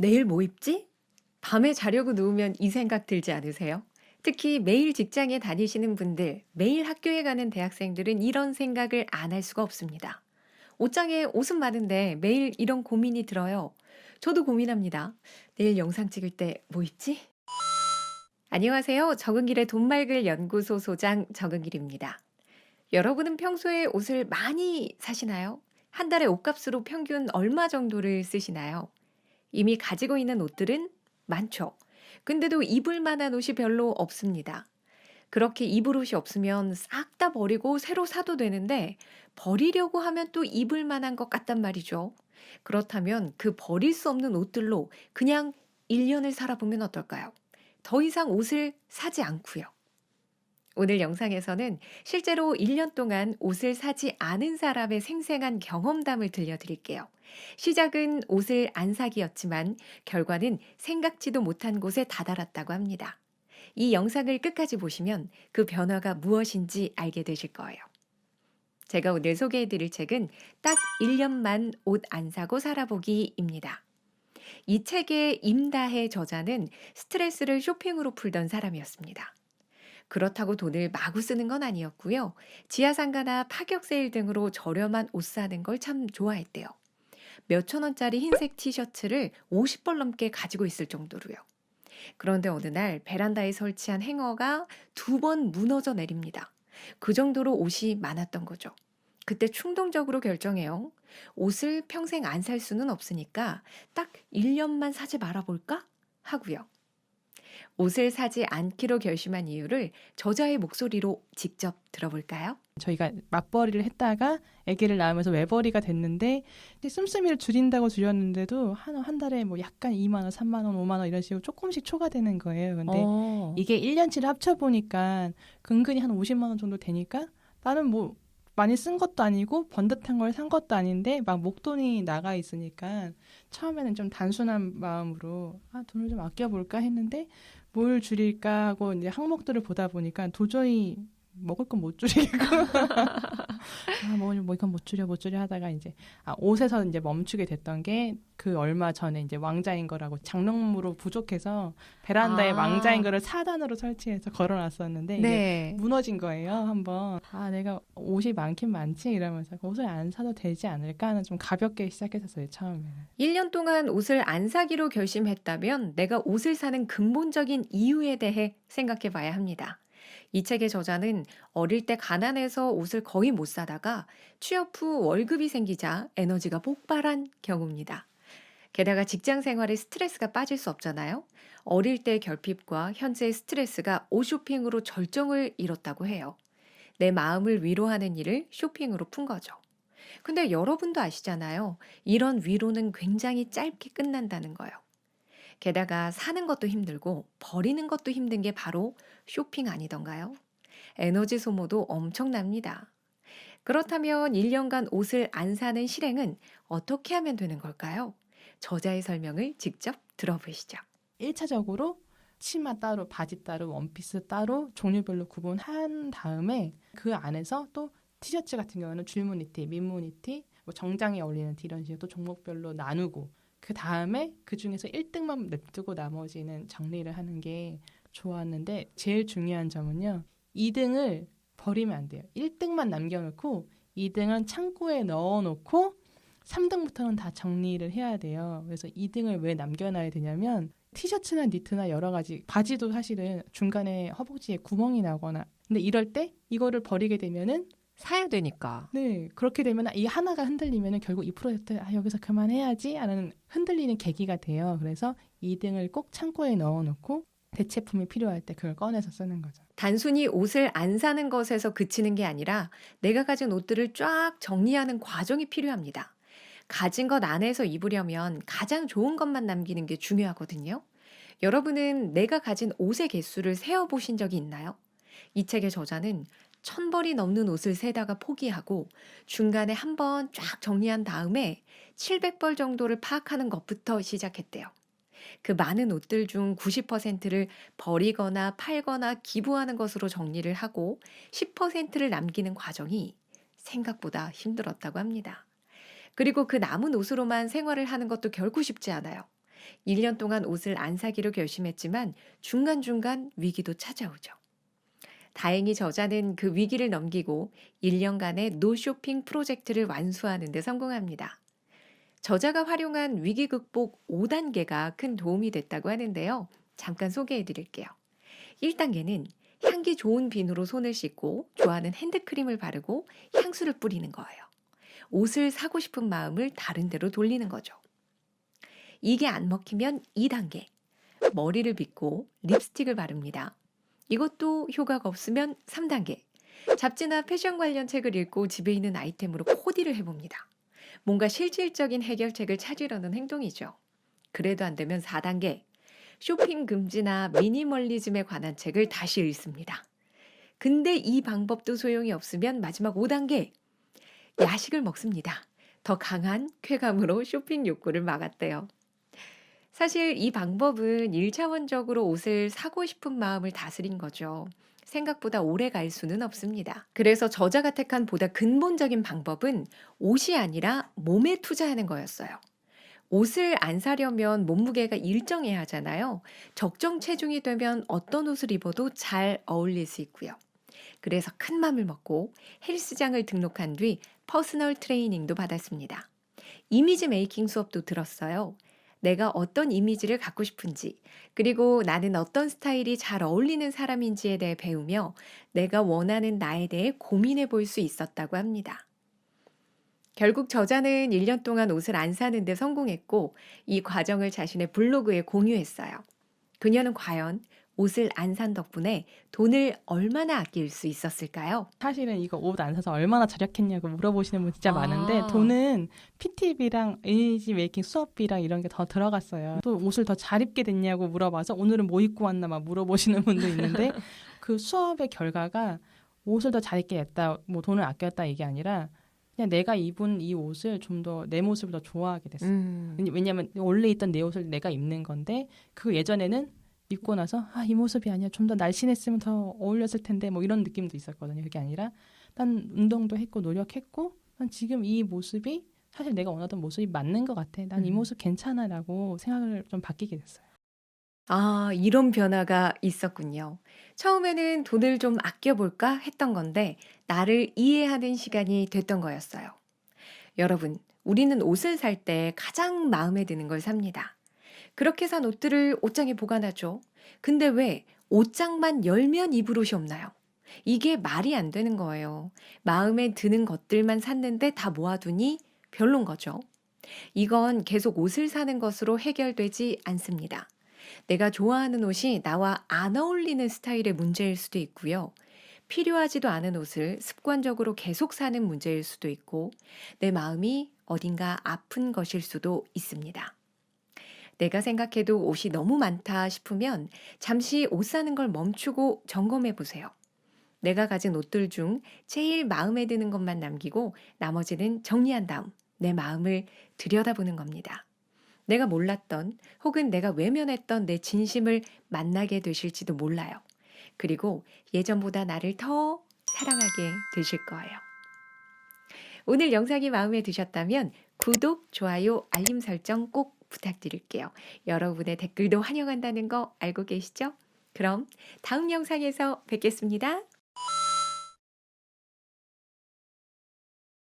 내일 뭐 입지? 밤에 자려고 누우면 이 생각 들지 않으세요? 특히 매일 직장에 다니시는 분들, 매일 학교에 가는 대학생들은 이런 생각을 안 할 수가 없습니다. 옷장에 옷은 많은데 매일 이런 고민이 들어요. 저도 고민합니다. 내일 영상 찍을 때 뭐 입지? 안녕하세요. 적은길의 돈말글 연구소 소장 적은길입니다. 여러분은 평소에 옷을 많이 사시나요? 한 달에 옷값으로 평균 얼마 정도를 쓰시나요? 이미 가지고 있는 옷들은 많죠. 근데도 입을 만한 옷이 별로 없습니다. 그렇게 입을 옷이 없으면 싹 다 버리고 새로 사도 되는데 버리려고 하면 또 입을 만한 것 같단 말이죠. 그렇다면 그 버릴 수 없는 옷들로 그냥 1년을 살아보면 어떨까요? 더 이상 옷을 사지 않고요. 오늘 영상에서는 실제로 1년 동안 옷을 사지 않은 사람의 생생한 경험담을 들려드릴게요. 시작은 옷을 안 사기였지만 결과는 생각지도 못한 곳에 다다랐다고 합니다. 이 영상을 끝까지 보시면 그 변화가 무엇인지 알게 되실 거예요. 제가 오늘 소개해 드릴 책은 딱 1년만 옷 안 사고 살아보기입니다. 이 책의 임다혜 저자는 스트레스를 쇼핑으로 풀던 사람이었습니다. 그렇다고 돈을 마구 쓰는 건 아니었고요. 지하상가나 파격 세일 등으로 저렴한 옷 사는 걸 참 좋아했대요. 몇천 원짜리 흰색 티셔츠를 50벌 넘게 가지고 있을 정도로요. 그런데 어느 날 베란다에 설치한 행어가 두 번 무너져 내립니다. 그 정도로 옷이 많았던 거죠. 그때 충동적으로 결정해요. 옷을 평생 안 살 수는 없으니까 딱 1년만 사지 말아볼까? 하고요. 옷을 사지 않기로 결심한 이유를 저자의 목소리로 직접 들어볼까요? 저희가 맞벌이를 했다가 아기를 낳으면서 외벌이가 됐는데 씀씀이를 줄인다고 줄였는데도 한, 한 달에 뭐 약간 2만 원, 3만 원, 5만 원 이런 식으로 조금씩 초과되는 거예요. 근데 어. 이게 1년치를 합쳐 보니까 근근히 한 50만 원 정도 되니까 나는 뭐 많이 쓴 것도 아니고 번듯한 걸 산 것도 아닌데 막 목돈이 나가 있으니까 처음에는 좀 단순한 마음으로 아 돈을 좀 아껴볼까 했는데 뭘 줄일까 하고 이제 항목들을 보다 보니까 도저히 먹을 건 못 줄이고 아뭐 뭐 이건 못 줄여 못 줄여 하다가 이제 아 옷에서 이제 멈추게 됐던 게 그 얼마 전에 이제 왕자인 거라고 장롱무로 부족해서 베란다에 아. 왕자인 거를 사단으로 설치해서 걸어놨었는데 이게 네. 무너진 거예요 한번 아 내가 옷이 많긴 많지 이러면서 옷을 안 사도 되지 않을까 하는 좀 가볍게 시작했었어요 처음에는 1년 동안 옷을 안 사기로 결심했다면 내가 옷을 사는 근본적인 이유에 대해 생각해 봐야 합니다. 이 책의 저자는 어릴 때 가난해서 옷을 거의 못 사다가 취업 후 월급이 생기자 에너지가 폭발한 경우입니다. 게다가 직장 생활에 스트레스가 빠질 수 없잖아요. 어릴 때 결핍과 현재의 스트레스가 옷 쇼핑으로 절정을 이뤘다고 해요. 내 마음을 위로하는 일을 쇼핑으로 푼 거죠. 근데 여러분도 아시잖아요. 이런 위로는 굉장히 짧게 끝난다는 거예요. 게다가 사는 것도 힘들고 버리는 것도 힘든 게 바로 쇼핑 아니던가요? 에너지 소모도 엄청납니다. 그렇다면 1년간 옷을 안 사는 실행은 어떻게 하면 되는 걸까요? 저자의 설명을 직접 들어보시죠. 1차적으로 치마 따로 바지 따로 원피스 따로 종류별로 구분한 다음에 그 안에서 또 티셔츠 같은 경우는 줄무늬 티, 민무늬 티, 뭐 정장에 어울리는 티 이런 식으로 또 종목별로 나누고 그 다음에 그 중에서 1등만 냅두고 나머지는 정리를 하는 게 좋았는데 제일 중요한 점은요. 2등을 버리면 안 돼요. 1등만 남겨놓고 2등은 창고에 넣어놓고 3등부터는 다 정리를 해야 돼요. 그래서 2등을 왜 남겨놔야 되냐면 티셔츠나 니트나 여러 가지 바지도 사실은 중간에 허벅지에 구멍이 나거나 근데 이럴 때 이거를 버리게 되면은 사야 되니까. 네 그렇게 되면 이 하나가 흔들리면은 결국 이 프로젝트 아 여기서 그만해야지 하는 흔들리는 계기가 돼요. 그래서 2등을 꼭 창고에 넣어놓고 대체품이 필요할 때 그걸 꺼내서 쓰는 거죠. 단순히 옷을 안 사는 것에서 그치는 게 아니라 내가 가진 옷들을 쫙 정리하는 과정이 필요합니다. 가진 것 안에서 입으려면 가장 좋은 것만 남기는 게 중요하거든요. 여러분은 내가 가진 옷의 개수를 세어보신 적이 있나요? 이 책의 저자는 천 벌이 넘는 옷을 세다가 포기하고 중간에 한번 쫙 정리한 다음에 700벌 정도를 파악하는 것부터 시작했대요. 그 많은 옷들 중 90%를 버리거나 팔거나 기부하는 것으로 정리를 하고 10%를 남기는 과정이 생각보다 힘들었다고 합니다. 그리고 그 남은 옷으로만 생활을 하는 것도 결코 쉽지 않아요. 1년 동안 옷을 안 사기로 결심했지만 중간중간 위기도 찾아오죠. 다행히 저자는 그 위기를 넘기고 1년간의 노쇼핑 프로젝트를 완수하는 데 성공합니다. 저자가 활용한 위기 극복 5단계가 큰 도움이 됐다고 하는데요. 잠깐 소개해 드릴게요. 1단계는 향기 좋은 비누로 손을 씻고 좋아하는 핸드크림을 바르고 향수를 뿌리는 거예요. 옷을 사고 싶은 마음을 다른 데로 돌리는 거죠. 이게 안 먹히면 2단계. 머리를 빗고 립스틱을 바릅니다. 이것도 효과가 없으면 3단계. 잡지나 패션 관련 책을 읽고 집에 있는 아이템으로 코디를 해봅니다. 뭔가 실질적인 해결책을 찾으려는 행동이죠. 그래도 안 되면 4단계. 쇼핑 금지나 미니멀리즘에 관한 책을 다시 읽습니다. 근데 이 방법도 소용이 없으면 마지막 5단계. 야식을 먹습니다. 더 강한 쾌감으로 쇼핑 욕구를 막았대요. 사실 이 방법은 1차원적으로 옷을 사고 싶은 마음을 다스린 거죠. 생각보다 오래 갈 수는 없습니다. 그래서 저자가 택한 보다 근본적인 방법은 옷이 아니라 몸에 투자하는 거였어요. 옷을 안 사려면 몸무게가 일정해야 하잖아요. 적정 체중이 되면 어떤 옷을 입어도 잘 어울릴 수 있고요. 그래서 큰 맘을 먹고 헬스장을 등록한 뒤 퍼스널 트레이닝도 받았습니다. 이미지 메이킹 수업도 들었어요. 내가 어떤 이미지를 갖고 싶은지, 그리고 나는 어떤 스타일이 잘 어울리는 사람인지에 대해 배우며 내가 원하는 나에 대해 고민해 볼 수 있었다고 합니다. 결국 저자는 1년 동안 옷을 안 사는데 성공했고 이 과정을 자신의 블로그에 공유했어요. 그녀는 과연 옷을 안 산 덕분에 돈을 얼마나 아낄 수 있었을까요? 사실은 이거 옷 안 사서 얼마나 절약했냐고 물어보시는 분 진짜 아. 많은데 돈은 PT비랑 이미지 메이킹 수업비랑 이런 게 더 들어갔어요. 또 옷을 더 잘 입게 됐냐고 물어봐서 오늘은 뭐 입고 왔나 막 물어보시는 분도 있는데 그 수업의 결과가 옷을 더 잘 입게 됐다, 뭐 돈을 아꼈다 이게 아니라 그냥 내가 입은 이 옷을 좀 더 내 모습을 더 좋아하게 됐어 요. 음. 왜냐- 왜냐면 원래 있던 내 옷을 내가 입는 건데 그 예전에는 입고 나서 아 이 모습이 아니야 좀 더 날씬했으면 더 어울렸을 텐데 뭐 이런 느낌도 있었거든요 그게 아니라 난 운동도 했고 노력했고 난 지금 이 모습이 사실 내가 원하던 모습이 맞는 것 같아 난이 음. 모습 괜찮아라고 생각을 좀 바뀌게 됐어요 아, 이런 변화가 있었군요. 처음에는 돈을 좀 아껴볼까 했던 건데, 나를 이해하는 시간이 됐던 거였어요. 여러분, 우리는 옷을 살 때 가장 마음에 드는 걸 삽니다. 그렇게 산 옷들을 옷장에 보관하죠. 근데 왜 옷장만 열면 입을 옷이 없나요? 이게 말이 안 되는 거예요. 마음에 드는 것들만 샀는데 다 모아두니 별론 거죠. 이건 계속 옷을 사는 것으로 해결되지 않습니다. 내가 좋아하는 옷이 나와 안 어울리는 스타일의 문제일 수도 있고요. 필요하지도 않은 옷을 습관적으로 계속 사는 문제일 수도 있고, 내 마음이 어딘가 아픈 것일 수도 있습니다. 내가 생각해도 옷이 너무 많다 싶으면 잠시 옷 사는 걸 멈추고 점검해 보세요. 내가 가진 옷들 중 제일 마음에 드는 것만 남기고 나머지는 정리한 다음 내 마음을 들여다보는 겁니다. 내가 몰랐던 혹은 내가 외면했던 내 진심을 만나게 되실지도 몰라요. 그리고 예전보다 나를 더 사랑하게 되실 거예요. 오늘 영상이 마음에 드셨다면 구독, 좋아요, 알림 설정 꼭 부탁드릴게요. 여러분의 댓글도 환영한다는 거 알고 계시죠? 그럼 다음 영상에서 뵙겠습니다.